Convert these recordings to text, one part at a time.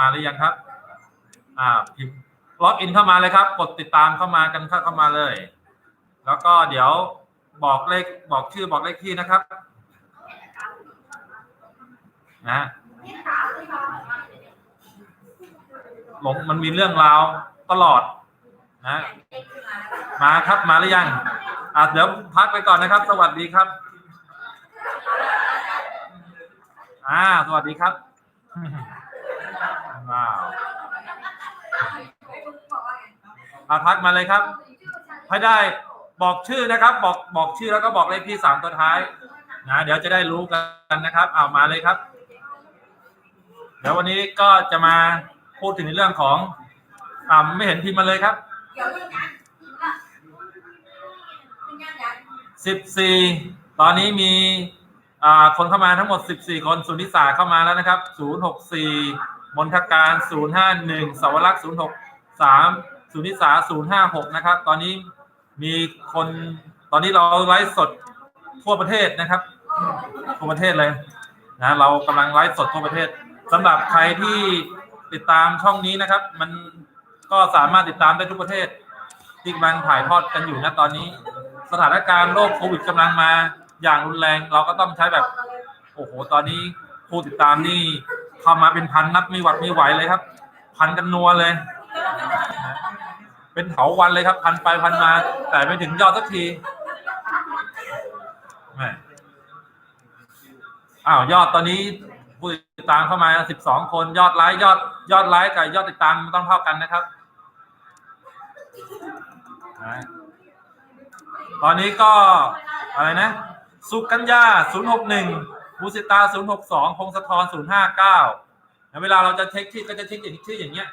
มาหรือยังครับ อ่าพิมพ์ล็อกอินเข้ามาเลยครับ กดติดตามเข้ามากันเข้าเข้ามาเลย แล้วก็เดี๋ยวบอกเลขบอกชื่อบอกเลขที่นะครับ นะหลงมันมีเรื่องราวตลอดนะมาครับมาหรือยังอะเดี๋ยวพักไปก่อนนะครับ สวัสดีครับ อ่า สวัสดีครับ ว้าว อาพักมาเลยครับให้ได้บอกชื่อนะครับ บอกบอกชื่อแล้วก็บอกเลขที่สามตัวท้ายนะเดี๋ยวจะได้รู้กันนะครับ เอามาเลยครับ เดี๋ยววันนี้ก็จะมาพูดถึงในเรื่องของอ่าไม่เห็นพิมพ์มาเลยครับสิบสี่ตอนนี้มีอ่าคนเข้ามาทั้งหมดสิบสี่คนสุนิสาเข้ามาแล้วนะครับศูนย์หกสี่มนทการศูนย์ห้าหนึ่งสวรักษ์ศูนย์หก สุนิสาศูนย์ห้าหกนะครับ ตอนนี้มีคนตอนนี้เราไลฟ์สดทั่วประเทศนะครับ ทั่วประเทศเลยนะเรากำลังไลฟ์สดทั่วประเทศสำหรับใครที่ติดตามช่องนี้นะครับ มันก็สามารถติดตามได้ทุกประเทศ ที่กำลังถ่ายทอดกันอยู่นะตอนนี้ สถานการณ์โรคโควิดกำลังมาอย่างรุนแรง เราก็ต้องใช้แบบ โอ้โห ตอนนี้ผู้ติดตามนี่เข้ามาเป็นพันนับไม่หวัดไม่ไหวเลยครับ พันกันนัวเลย เป็นเถาวันเลยครับ พันไปพันมา แต่ไม่ถึงยอดสักทีแม่อ้าวยอดตอนนี้ผู้ติดตามเข้ามาสิบสองคนยอดไลค์ยอดยอดไลค์กับยอดติดตามมันต้องเท่ากันนะครับ ตอนนี้ก็อะไรนะ สุกัญญา061ภูสิตา062พงศธร059เวลาเราจะเช็คชื่อก็จะเช็คอย่างชื่ออย่างเงี้ย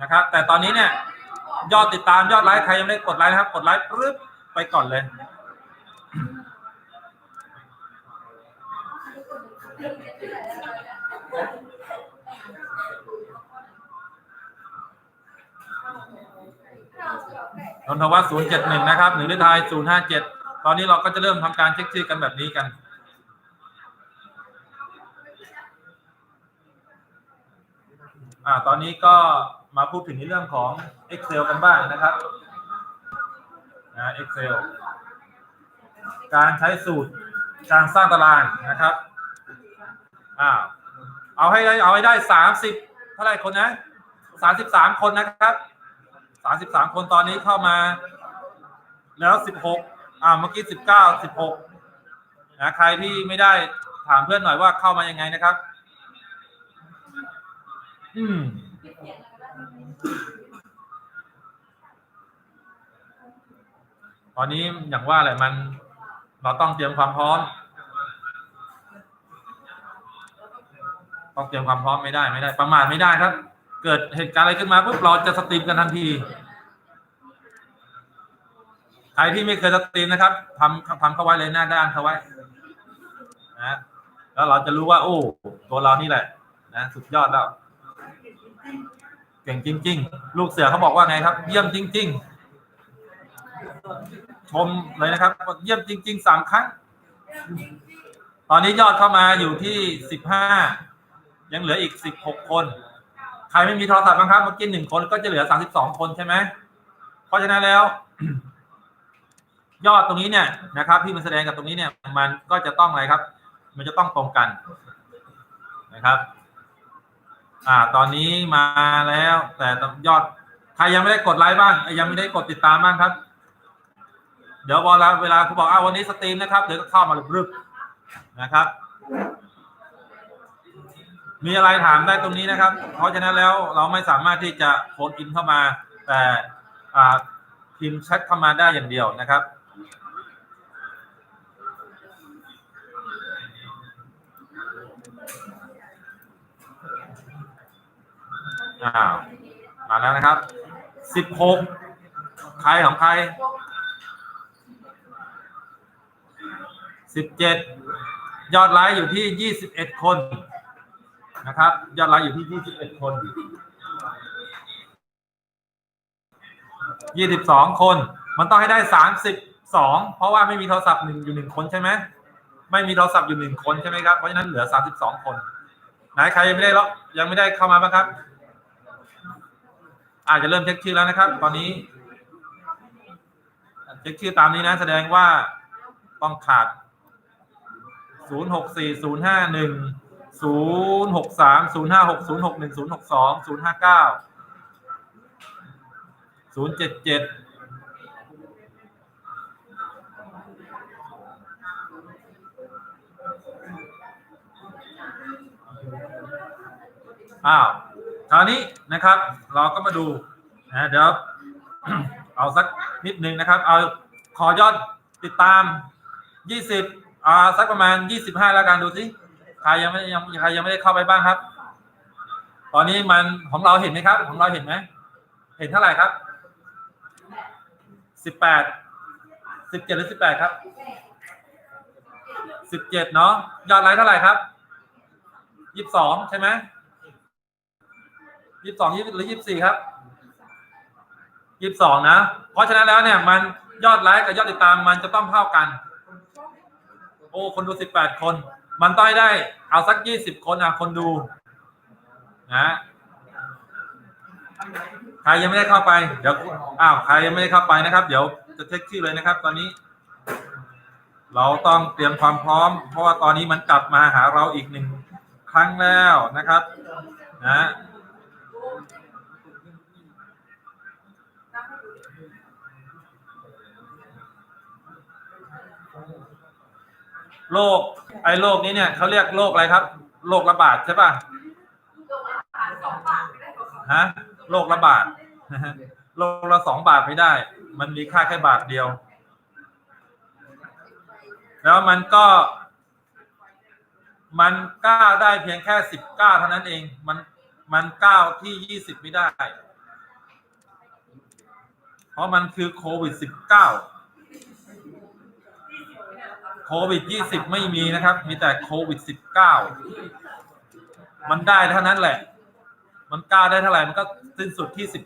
นะครับ แต่ตอนนี้เนี่ย ยอดติดตามยอดไลค์ใครยังไม่ได้กดไลค์นะครับ กดไลค์ปึ๊บไปก่อนเลย นนทวัฒน์071นะครับหรือฤทัย057ตอนนี้เราก็จะเริ่มทำการเช็คชื่อกันแบบนี้กัน อ่า ตอนนี้ก็ มาพูดถึงในเรื่องของ Excel กันบ้างนะครับนะ Excel การใช้สูตรการสร้างตารางนะครับอ่าเอาให้ได้เอาให้ได้30เท่าไรคนนะ33คนนะครับสามสิบสามคนตอนนี้เข้ามา แล้วสิบหกอ่าเมื่อกี้สิบเก้าสิบหกนะใครที่ไม่ได้ถามเพื่อนหน่อยว่าเข้ามายังไงนะครับ อืม ตอนนี้อย่างว่าแหละมัน เราต้องเตรียมความพร้อม ต้องเตรียมความพร้อมไม่ได้ไม่ได้ ประมาทไม่ได้ครับ เกิดเหตุการณ์อะไรขึ้นมาปุ๊บเราจะสตรีมกันทันทีใครที่ไม่เคยสตรีมนะครับทำทำเข้าไว้เลยหน้าด้านเข้าไว้นะแล้วเราจะรู้ว่า โอ้ ตัวเรานี่แหละ นะ สุดยอดแล้ว เก่งจริง ๆ ลูกเสือเขาบอกว่าไงครับ เยี่ยมจริง ๆ ชมเลยนะครับเยี่ยมจริงๆสามครั้ง ตอนนี้ยอดเข้ามาอยู่ที่สิบห้ายังเหลืออีกสิบหกคน ใครไม่มีโทรศัพท์บ้างครับเมื่อกี้หนึ่งคนก็จะเหลือสามสิบสองคนใช่ไหมเพราะฉะนั้นแล้ว ยอดตรงนี้เนี่ยนะครับ ที่มันแสดงกับตรงนี้เนี่ย มันก็จะต้องอะไรครับ มันจะต้องตรงกันนะครับ อ่า ตอนนี้มาแล้ว แต่ยอดใครยังไม่ได้กดไลค์บ้าง ยังไม่ได้กดติดตามบ้างครับ เดี๋ยวพอแล้วเวลาคุณบอกอ้าววันนี้สตรีมนะครับ เดี๋ยวก็เข้ามาลยรึบนะครับ มีอะไรถามได้ตรงนี้นะครับ เพราะฉะนั้นแล้วเราไม่สามารถที่จะโฟนอินเข้ามา แต่อ่าพิมพ์แชทเข้ามาได้อย่างเดียวนะครับ อ้าวมาแล้วนะครับสิบหกใครของใครสิบเจ็ดยอดไลค์อยู่ที่ยี่สิบเอ็ดคนนะครับ ยอดไลค์อยู่ที่ยี่สิบเอ็ดคนยี่สิบสองคน มันต้องให้ได้สามสิบสองเพราะว่าไม่มีโทรศัพท์หนึ่งอยู่หนึ่งคนใช่ไหมไม่มีโทรศัพท์อยู่หนึ่งคนใช่ไหมครับเพราะฉะนั้นเหลือสามสิบสองคนไหนใครยังไม่ได้ล็อยังไม่ได้เข้ามาบ้างครับ อาจจะเริ่มเช็คชื่อแล้วนะครับ ตอนนี้เช็คชื่อตามนี้นะ แสดงว่าต้องขาด 0 6 4 0 5 1 0 6 3 0 5 6 0 6 1 0 6 2 0 5 9 0 7 7 อ้าว คราวนี้นะครับเราก็มาดูนะเดี๋ยวเอาสักนิดนึงนะครับ เอาขอยอดติดตาม 20อ่าสักประมาณ 25 แล้วกันดูสิใครยังไม่ยังใครยังไม่ได้เข้าไปบ้างครับ ตอนนี้มันของเราเห็นไหมครับ ของเราเห็นไหมเห็นเท่าไหร่ครับ 18 17หรือ18 ครับ 17 เนาะยอดไลค์เท่าไหร่ครับ 22 ใช่ไหม ยี่สิบสองยี่หรือยี่สิบสี่ครับยี่สิบสองนะ เพราะฉะนั้นแล้วเนี่ย มันยอดไลค์กับยอดติดตามมันจะต้องเท่ากัน โอ้ คนดูสิบแปดคน มันต้องได้ เอาสักยี่สิบคนอะคนดูนะใครยังไม่ได้เข้าไป เดี๋ยวอ้าวใครยังไม่ได้เข้าไปนะครับ เดี๋ยวจะเช็คชื่อเลยนะครับ ตอนนี้ เราต้องเตรียมความพร้อม เพราะว่าตอนนี้มันกลับมาหาเราอีกหนึ่งครั้งแล้วนะครับ นะ โรคไอ้โรคนี้เนี่ยเขาเรียกโรคอะไรครับโรคระบาดใช่ป่ะฮะโรคระบาดโรคละสองบาทไม่ได้ มันมีค่าแค่บาทเดียว แล้วมันก็ มันก้าวได้เพียงแค่สิบก้าเท่านั้นเอง มันมันก้าวที่ยี่สิบไม่ได้ เพราะมันคือโควิดสิบเก้า โควิด 20 ไม่มีนะครับ มีแต่โควิด 19 มันได้เท่านั้นแหละ มันกล้าได้เท่าไหร่ มันก็สิ้นสุดที่ 19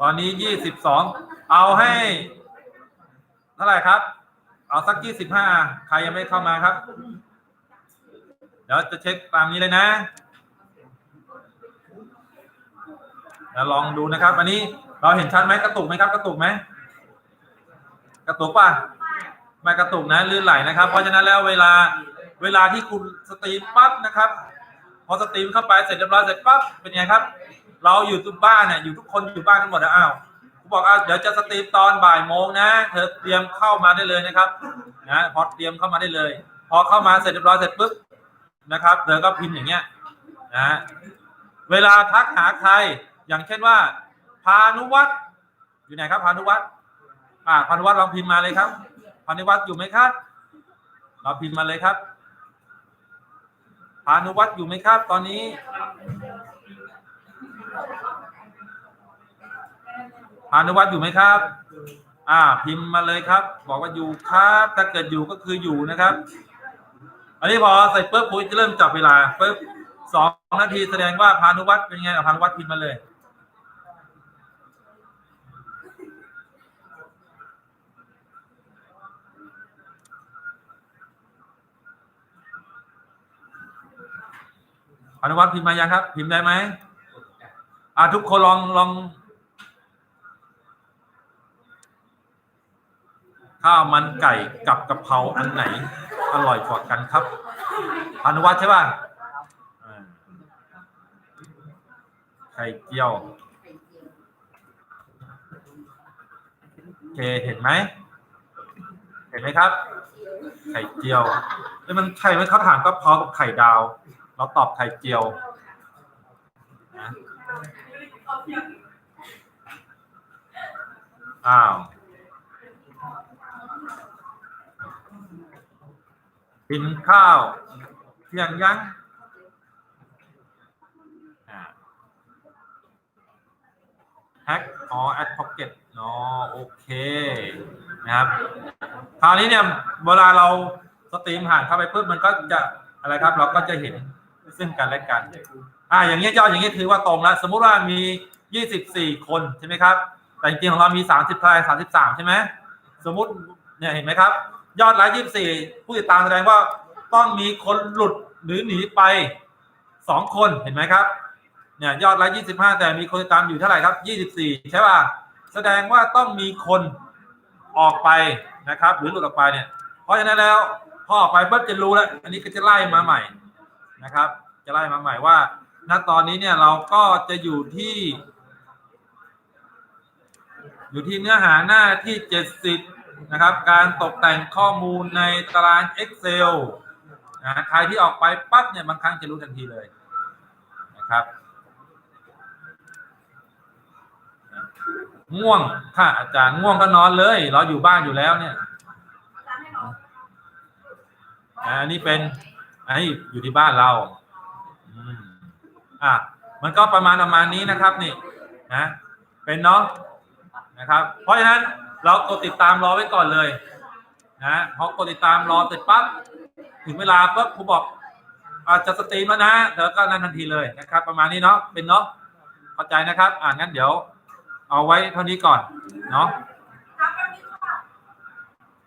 ตอนนี้22เอาให้ เท่าไหร่ครับ เอาสักยี่สิบห้าใครยังไม่เข้ามาครับ เดี๋ยวจะเช็คตามนี้เลยนะเดี๋ยวลองดูนะครับ อันนี้เราเห็นชัดไหมกระตุกไหมครับ กระตุกไหมกระตุกป่ะไม่กระตุกนะลื่นไหลนะครับ เพราะฉะนั้นแล้วเวลาเวลาที่คุณสตรีมปั๊บนะครับ พอสตรีมเข้าไปเสร็จเรียบร้อยเสร็จปั๊บเป็นไงครับ เราอยู่ทุกบ้านเนี่ยอยู่ทุกคนอยู่บ้านกันหมดนะอ้าว บอกอะเดี๋ยวจะสตรีมตอนบ่ายโมงนะ เธอเตรียมเข้ามาได้เลยนะครับ นะพอเตรียมเข้ามาได้เลย พอเข้ามาเสร็จเรียบร้อยเสร็จปุ๊บนะครับ เธอก็พิมพ์อย่างเงี้ยนะเวลาทักหาใคร อย่างเช่นว่า พานุวัฒน์อยู่ไหนครับ พานุวัฒน์อ่าพานุวัฒน์ลองพิมพ์มาเลยครับ พานุวัฒน์อยู่ไหมครับเราพิมพ์มาเลยครับพานุวัฒน์อยู่ไหมครับ ตอนนี้ พานุวัฒน์อยู่ไหมครับ อ่า พิมพ์มาเลยครับ บอกว่าอยู่ครับ ถ้าเกิดอยู่ก็คืออยู่นะครับ อันนี้พอใส่ปุ๊บปุ๊บจะเริ่มจับเวลาปุ๊บสองนาทีแสดงว่าพานุวัฒน์เป็นไงพานุวัฒน์พิมพ์มาเลยพานุวัฒน์พิมพ์มายังครับ พิมพ์ได้ไหมอ่าทุกคนลองลอง ข้าวมันไก่กับกะเพราอันไหน อร่อยกว่ากันครับ อนุวัฒน์ใช่ป่ะไข่เจียวเคเห็นไหม เห็นไหมครับ ไข่เจียวแล้วมันไข่ไหมเขาถามกะเพรากับไข่ดาว เราตอบไข่เจียวอ้าว กินข้าวเที่ยงยังแฮกอ๋อแอดพ็อกเก็ตอ๋อโอเคนะครับ คราวนี้เนี่ยเวลาเราสตรีมผ่านเข้าไปปุ๊บมันก็จะอะไรครับ เราก็จะเห็นซึ่งกันและกันอ่าอย่างเงี้ยยอดอย่างเงี้ยถือว่าตรงแล้ว สมมุติว่ามียี่สิบสี่คนใช่ไหมครับ แต่จริงๆของเรามีสามสิบเท่าไหร่สามสิบสามใช่ไหม สมมุติเนี่ยเห็นไหมครับ ยอดไลค์ยี่สิบสี่ผู้ติดตามแสดงว่าต้องมีคนหลุดหรือหนีไปสองคนเห็นไหมครับเนี่ยยอดไลค์ยี่สิบห้าแต่มีคนติดตามอยู่เท่าไหร่ครับยี่สิบสี่ใช่ป่ะแสดงว่าต้องมีคนออกไปนะครับ หรือหลุดออกไปเนี่ย เพราะฉะนั้นแล้วพอออกไปปุ๊บจะรู้แล้ว อันนี้ก็จะไล่มาใหม่นะครับ จะไล่มาใหม่ว่าณตอนนี้เนี่ยเราก็จะอยู่ที่ อยู่ที่เนื้อหาหน้าที่70 นะครับ การตกแต่งข้อมูลในตาราง Excel นะใครที่ออกไปปั๊บเนี่ยบางครั้งจะรู้ทันทีเลยนะครับง่วงค่ะอาจารย์ง่วงก็นอนเลย เราอยู่บ้านอยู่แล้วเนี่ยอ่าอันนี้เป็นอันนี้อยู่ที่บ้านเราอืมอะมันก็ประมาณประมาณนี้นะครับนี่นะเป็นเนาะนะครับ เพราะฉะนั้น เรากดติดตามรอไว้ก่อนเลยนะพอกดติดตามรอเสร็จปั๊บถึงเวลาปุ๊บครูบอกอาจจะสตรีมแล้วนะเดี๋ยวก็นั่นทันทีเลยนะครับ ประมาณนี้เนาะเป็นเนาะเข้าใจนะครับ อ่างั้นเดี๋ยว เอาไว้เท่านี้ก่อนเนาะ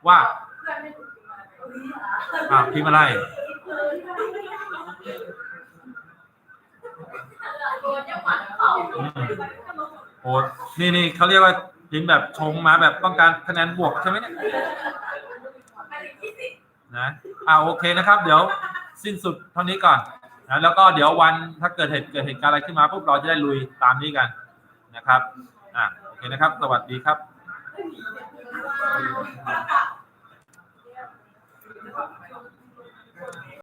ว่าอ่าพิมพ์อะไรอืมโอ้นี่นี่เขาเรียกว่า ยินแบบชงมาแบบต้องการคะแนนบวกใช่ไหมเนี่ยนะอ่าโอเคนะครับ เดี๋ยวสิ้นสุดเท่านี้ก่อนนะแล้วก็เดี๋ยววันถ้าเกิดเหตุเกิดเหตุการณ์อะไรขึ้นมาปุ๊บเราจะได้ลุยตามนี้กันนะครับอ่าโอเคนะครับ สวัสดีครับ